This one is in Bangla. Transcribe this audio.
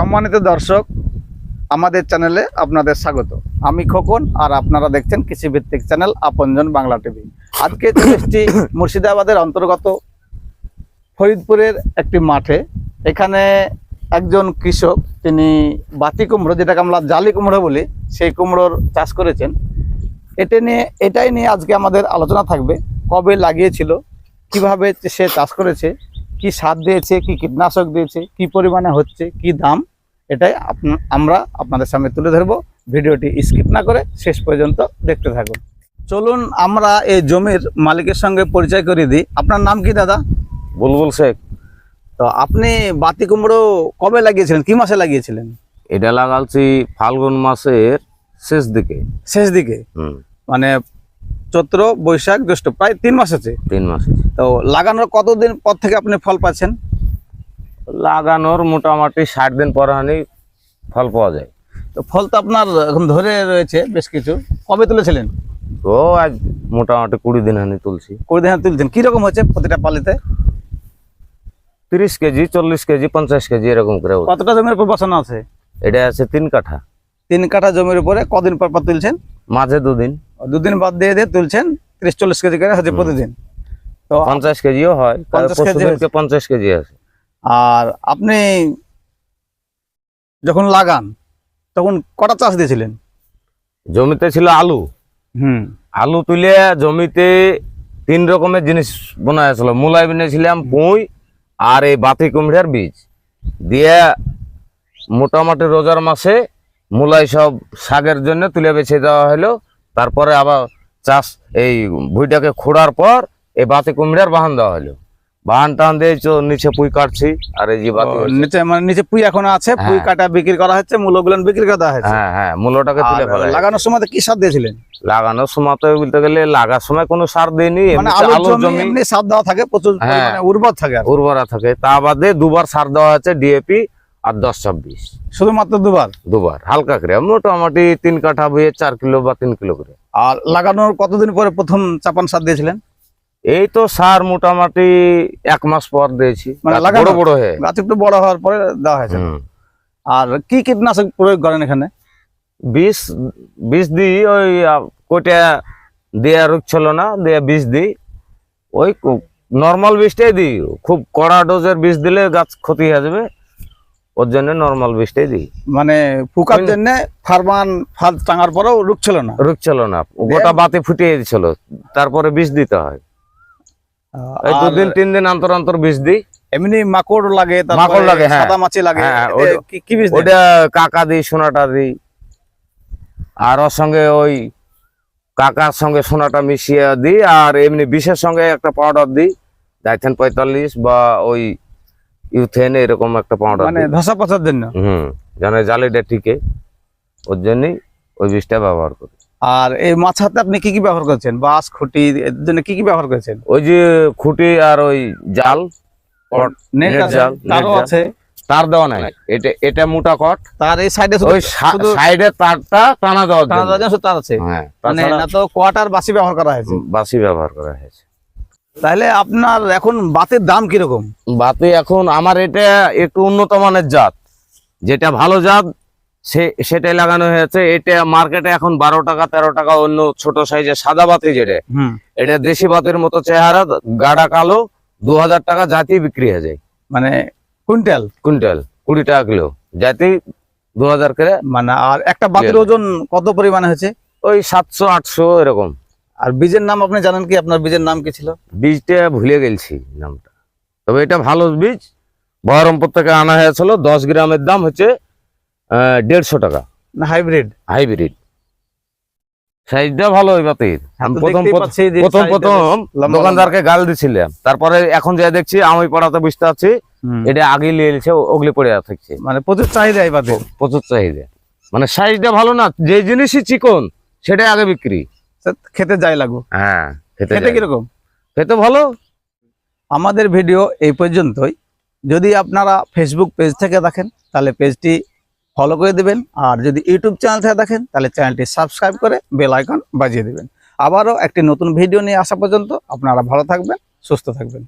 সম্মানিত দর্শক, আমাদের চ্যানেলে আপনাদের স্বাগত। আমি খোকন আর আপনারা দেখছেন কৃষিভিত্তিক চ্যানেল আপনজন বাংলা টিভি। আজকে এসেছি মুর্শিদাবাদের অন্তর্গত ফরিদপুরের একটি মাঠে। এখানে একজন কৃষক, তিনি বাতি কুমড়ো, যেটাকে আমরা জালি কুমড়ো বলি, সেই কুমড়োর চাষ করেছেন। এটা নিয়ে, এটাই নিয়ে আজকে আমাদের আলোচনা থাকবে। কবে লাগিয়েছিল, কীভাবে সে চাষ করেছে, কি সার দিয়েছে, কি কীটনাশক দিয়েছে, কি পরিমাণে হচ্ছে, কি দাম এটাই আমরা আপনাদের সামনে তুলে ধরবো। ভিডিওটি স্কিপ না করে শেষ পর্যন্ত দেখতে থাকুন। চলুন আমরা এই জমির মালিকের সঙ্গে পরিচয় করিয়ে দিই। আপনার নাম কি দাদা? বুলবুল শেখ। তো আপনি বাতি কুমড়ো কবে লাগিয়েছিলেন? কি মাসে লাগিয়েছিলেন? এটা লাগালছি ফাল্গুন মাসের শেষ দিকে। শেষ দিকে? মানে চৈত্র বৈশাখ জ্যৈষ্ঠ প্রায় তিন মাস আছে। তিন মাসে তো লাগানোর কতদিন পর থেকে আপনি ফল পাচ্ছেন? লাগানোর মোটামুটি ষাট দিন পর হানি ফল পাওয়া যায়। তো ফল তো আপনার এখন ধরে রয়েছে বেশ কিছু। কবে তুলেছিলেন? তো আজ মোটামুটি কুড়ি দিন হানি তুলছি। কুড়ি দিন হানি তুলছেন। কীরকম হচ্ছে প্রতিটা পালিতে? তিরিশ কেজি চল্লিশ কেজি পঞ্চাশ কেজি এরকম করে কতটা জমির উপর বসানো আছে? এটা আছে তিন কাঠা। তিন কাঠা জমির উপরে কদিন পর পর তুলছেন? মাঝে দুদিন। দুদিন বাদ দিয়ে দিয়ে তুলছেন ত্রিশ চল্লিশ কেজি করে হচ্ছে প্রতিদিন। তো পঞ্চাশ কেজিও হয়। 50 কেজি পঞ্চাশ কেজি আছে। আর আপনি যখন লাগান তখন কটা চাষ দিয়েছিলেন? জমিতে ছিল আলু। হুম। আলু তুলে জমিতে তিন রকমের জিনিস বোনা হয়েছিল। মূলাই বিনেছিলাম পুঁই আর এই বাতি কুমড়ার বীজ। দিয়ে মোটামুটি রোজার মাসে মূলাই সব শাকের জন্য তুলে বেছে দেওয়া হলো। তারপরে আবার চাষ এই ভুঁইটাকে খোঁড়ার পর এই বাতি কুমড়ার বাহান দেওয়া হলো। বাহান টাহান দিয়ে নিচে পুঁই কাটছি আর এই যে। নিচে মানে নিচে পুই এখনও আছে পুই হ্যাঁ। কাটা বিক্রি করা হচ্ছে মূলগুলো বিক্রি করা হয়েছে। হ্যাঁ হ্যাঁ মূলটাকে তুলে ফেলা লাগানোর সময় কি সার দিয়েছিলেন? লাগানোর সময় তো বলতে গেলে লাগার সময় কোনো সার দেয়নি মানে এমনি সার দেওয়া থাকে প্রচুর হ্যাঁ। উর্বর থাকে উর্বরা থাকে। তা বাদে দুবার সার দেওয়া হচ্ছে ডিএপি আর দশ ছাব্বিশ। শুধুমাত্র দুবার? দুবার হালকা করে মোটামুটি তিন কাঠা বইয়ে চার কিলো বা তিন কিলো করে। আর লাগানোর কতদিন পরে প্রথম চাপান সার দিয়েছিলেন? এই তো সার মোটামুটি এক মাস পর দিয়েছি। মানে বড় বড় হয়ে। গাছ একটু বড় হওয়ার পরে দেওয়া হয়েছে। আর কি কীটনাশক প্রয়োগ করেন এখানে? বিষ বিষ দিই ওই কোটা দেয়া রুখছিল না দেয়া বিষ দিই। ওই নর্মাল বিষটাই দিই। খুব কড়া ডোজের বিষ দিলে গাছ ক্ষতি হয়ে যাবে। ওর জন্য নর্মাল বিষটাই দিই। মানে ফুকার জন্য ফারমান ফাল টাঙার পরেও রুখছিল না? রুখছিল না। গোটা বাতি ফুটিয়ে দিছিল। তারপরে বিষ দিতে হয়। এই দুদিন তিন দিন অন্তর অন্তর দিই। এমনি মাকড় লাগে মাকড় লাগে, হ্যাঁ। সাদা মাছি লাগে। হ্যাঁ, কি- বীজ ওটা কাকা দিই সোনাটা দিই। আর ওর সঙ্গে ওই কাকার সঙ্গে সোনাটা মিশিয়ে দিই আর এমনি বিষের সঙ্গে একটা পাউডার দিই পঁয়তাল্লিশ বা ওই ইউথেন এরকম একটা পাউডার মানে ধসা পচার জন্য? হুম যেন জালিটা টিকে ওর জন্যই ওই বিষটা ব্যবহার করি। আর এই মাছাতে আপনি কি কি ব্যবহার করেছেন? বাঁশ খুঁটি এর জন্য কি কি ব্যবহার করেছেন? ওই যে খুঁটি আর ওই জাল নেট জাল, তারও আছে। তার দেওয়া নাই। এটা এটা মোটা কট। তার এই সাইডে ওই সাইডে তারটা টানা দেওয়ার জন্য। তার আছে। হ্যাঁ মানে না তো কোয়াটার বাসি ব্যবহার করা হয়েছে। বাসি ব্যবহার করা হয়েছে। তাহলে আপনার এখন বাতের দাম কীরকম? বাতে এখন আমার এটা একটু উন্নত মানের জাত। যেটা ভালো জাত সে সেটাই লাগানো হয়েছে। এটা মার্কেটে এখন বারো টাকা তেরো টাকা অন্য ছোট সাইজের সাদা বাতি যেটা এটা দেশি বাতির মতো চেহারা গাড়া কালো দু হাজার টাকা জাতি বিক্রি হয়ে যায়। মানে কুইন্টাল? কুইন্টাল কুড়ি টাকা কিলো জাতি দু হাজার করে মানে আর একটা বাতের. ওজন কত পরিমাণে হয়েছে? ওই সাতশো আটশো এরকম। আর বীজের নাম আপনি জানেন কি? আপনার বীজের নাম কি ছিল? বীজটা ভুলে গেছি নামটা। তবে এটা ভালো বীজ। বহরমপুর থেকে আনা হয়েছিল দশ গ্রামের দাম হচ্ছে দেড়শো টাকা। না হাইব্রিড। হাইব্রিড। সাইজটা ভালো ওই বাতির। প্রথম প্রথম- প্রথম প্রথম দোকানদারকে গাল দিছিলাম। তারপরে এখন যা দেখছি আমি পড়াতে বুঝতে পারছি এটা আগে নিয়ে এসে ওগলি পড়ে থাকছে মানে প্রচুর চাহিদা এই বাতের। প্রচুর চাহিদা। মানে সাইজটা ভালো না যে জিনিসই চিকন সেটাই আগে বিক্রি। খেতে যাই লাগো হ্যাঁ খেতে খেতে কীরকম? খেতে ভালো। আমাদের ভিডিও এই পর্যন্তই। যদি আপনারা ফেসবুক পেজ থেকে দেখেন তাহলে পেজটি ফলো করে দেবেন। আর যদি ইউটিউব চ্যানেল থেকে দেখেন, তাহলে চ্যানেলটি সাবস্ক্রাইব করে বেল আইকন বাজিয়ে দেবেন। আবারও একটি নতুন ভিডিও নিয়ে আসা পর্যন্ত আপনারা ভালো থাকবেন, সুস্থ থাকবেন।